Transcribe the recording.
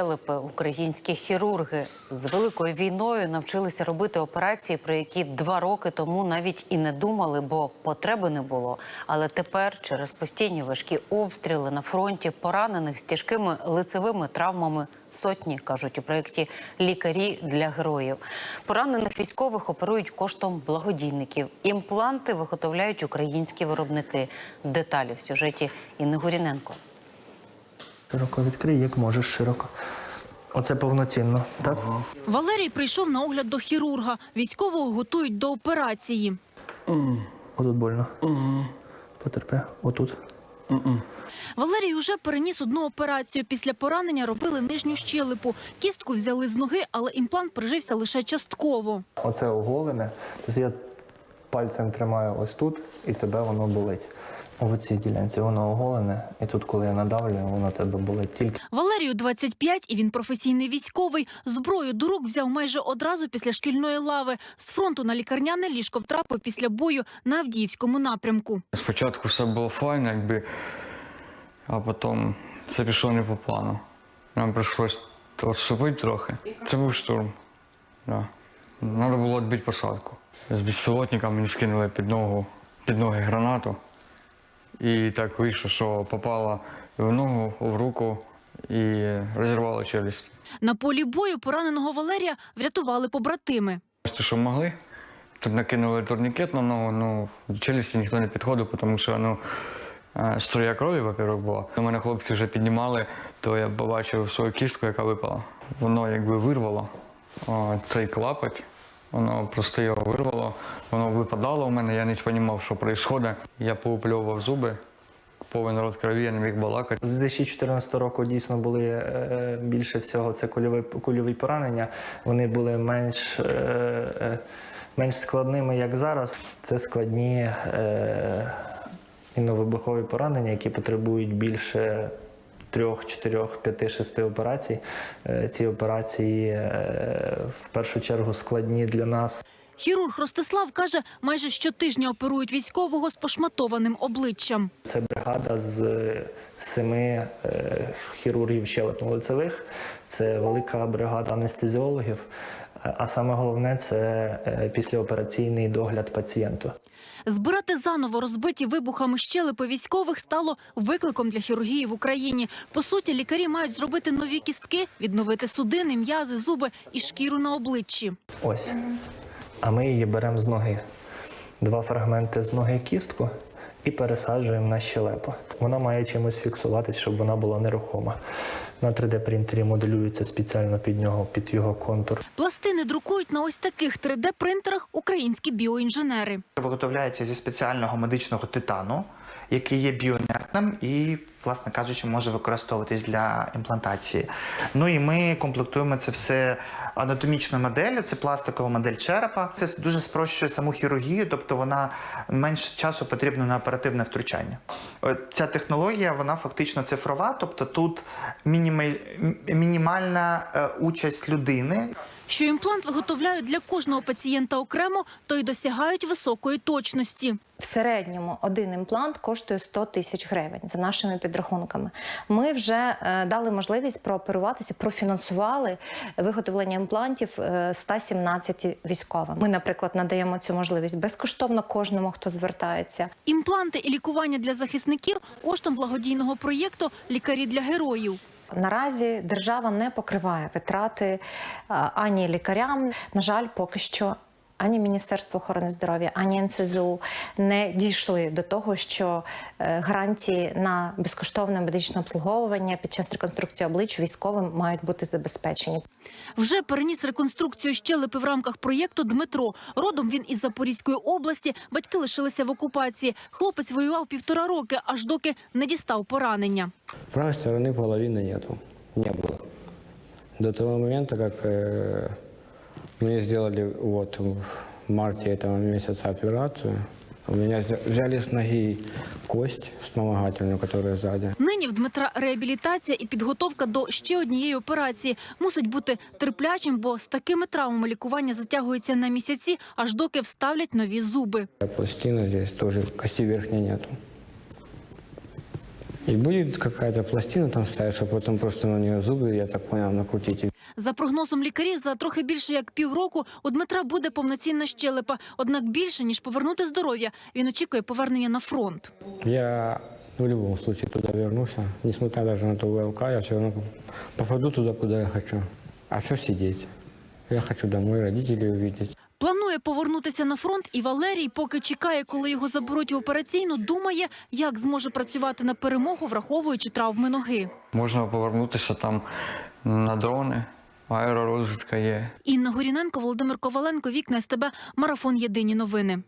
Щелепи українські хірурги з великою війною навчилися робити операції, про які два роки тому навіть і не думали, бо потреби не було. Але тепер, через постійні важкі обстріли на фронті, поранених з тяжкими лицевими травмами сотні кажуть у проєкті Лікарі для героїв. Поранених військових оперують коштом благодійників. Імпланти виготовляють українські виробники. Деталі в сюжеті Інни Гуріненко. Широко відкрий, як можеш широко. Оце повноцінно, так? Валерій прийшов на огляд до хірурга. Військового готують до операції. Отут больно. Потерпи. Отут. Валерій уже переніс одну операцію. Після поранення робили нижню щелепу. Кістку взяли з ноги, але імплант прижився лише частково. Оце оголене. Тобто я пальцем тримаю ось тут, і тебе воно болить. В цій ділянці воно оголене, і тут, коли я надавлюю, воно тебе болить тільки. Валерію 25 і він професійний військовий. Зброю до рук взяв майже одразу після шкільної лави. З фронту на лікарняне ліжко втрапив після бою на Авдіївському напрямку. Спочатку все було файно, якби, а потім це пішло не по плану. Нам прийшлось відступити трохи. Це був штурм. Да. Треба було відбити посадку. З безпілотника мені скинули під ногу, під ноги гранату. І так вийшло, що попала в ногу, в руку і розірвала челюсть. На полі бою пораненого Валерія врятували побратими. Те, що могли. Тут накинули турнікет на ногу, ну, до челюсті ніхто не підходив, тому що ну, е, струя крові, во-первых, була. У мене хлопці вже піднімали, то я побачив свою кістку, яка випала. Воно якби вирвало о, цей клапоть, воно просто його вирвало, воно випадало у мене, я не розумів, що відбувається. Я поупльовував зуби, повен рот крові, я не міг балакати. З 2014 року дійсно були е, більше всього це кульові, кульові поранення. Вони були менш, е, е, менш складними, як зараз. Це складні е, інновибухові поранення, які потребують більше трьох, чотирьох, п'яти, шести операцій. Е, ці операції е, в першу чергу складні для нас. Хірург Ростислав каже, майже щотижня оперують військового з пошматованим обличчям. Це бригада з семи е, хірургів щелепно-лицевих. Це велика бригада анестезіологів. Е, А саме головне це е, післяопераційний догляд пацієнту. Збирати заново розбиті вибухами щелепи військових стало викликом для хірургії в Україні. По суті, лікарі мають зробити нові кістки, відновити судини, м'язи, зуби і шкіру на обличчі. Ось. А ми її беремо з ноги. Два фрагменти з ноги кістку і пересаджуємо на щелепу. Вона має чимось фіксуватись, щоб вона була нерухома. На 3D-принтері моделюється спеціально під нього, під його контур. Пластини друкують на ось таких 3D-принтерах українські біоінженери. Виготовляється зі спеціального медичного титану, який є біоінертним і, власне кажучи, може використовуватись для імплантації. Ну і ми комплектуємо це все анатомічною моделлю, це пластикова модель черепа. Це дуже спрощує саму хірургію, тобто вона менше часу потрібно на оперативне втручання. Ця технологія, вона фактично цифрова, тобто тут мінімаль... мінімальна е, участь людини. Що імплант виготовляють для кожного пацієнта окремо, то й досягають високої точності. В середньому один імплант коштує 100 тисяч гривень за нашими підрахунками. Ми вже е, дали можливість прооперуватися, профінансували виготовлення імплантів е, 117 військовим. Ми, наприклад, надаємо цю можливість безкоштовно кожному, хто звертається. Імпланти і лікування для захисників коштом благодійного проєкту Лікарі для героїв. Наразі держава не покриває витрати ані лікарям. На жаль, поки що Ані Міністерство охорони здоров'я, ані НСЗУ не дійшли до того, що е, гарантії на безкоштовне медичне обслуговування під час реконструкції облич військовим мають бути забезпечені. Вже переніс реконструкцію щелепи в рамках проєкту Дмитро. Родом він із Запорізької області. Батьки лишилися в окупації. Хлопець воював півтора роки, аж доки не дістав поранення. Правой стороны половины нету. Не было. До того момента, как э, мне сделали вот в марте этого месяца операцию, у меня взяли с ноги кость вспомогательную, которая сзади. Нині в Дмитра реабілітація і підготовка до ще однієї операції мусить бути терплячим, бо з такими травмами лікування затягується на місяці, аж доки вставлять нові зуби. Пластина здесь тоже, кости верхней нету. И будет какая-то пластина там ставиться, потом просто на нее зубы, я так понял, накрутить. И За прогнозом лікарів, за трохи більше як півроку у Дмитра буде повноцінна щелепа. Однак більше ніж повернути здоров'я, він очікує повернення на фронт. Я в любом случае туда вернусь, несмотря даже на то ВЛК, я все равно попаду туда, куда я хочу. А что сидеть? Я хочу домой родителей увидеть. Планує повернутися на фронт, і Валерій, поки чекає, коли його заберуть в операційну, думає, як зможе працювати на перемогу, враховуючи травми ноги. Можна повернутися там на дрони, аеророзвідка є. Інна Горіненко, Володимир Коваленко, Вікна СТБ, Марафон Єдині новини.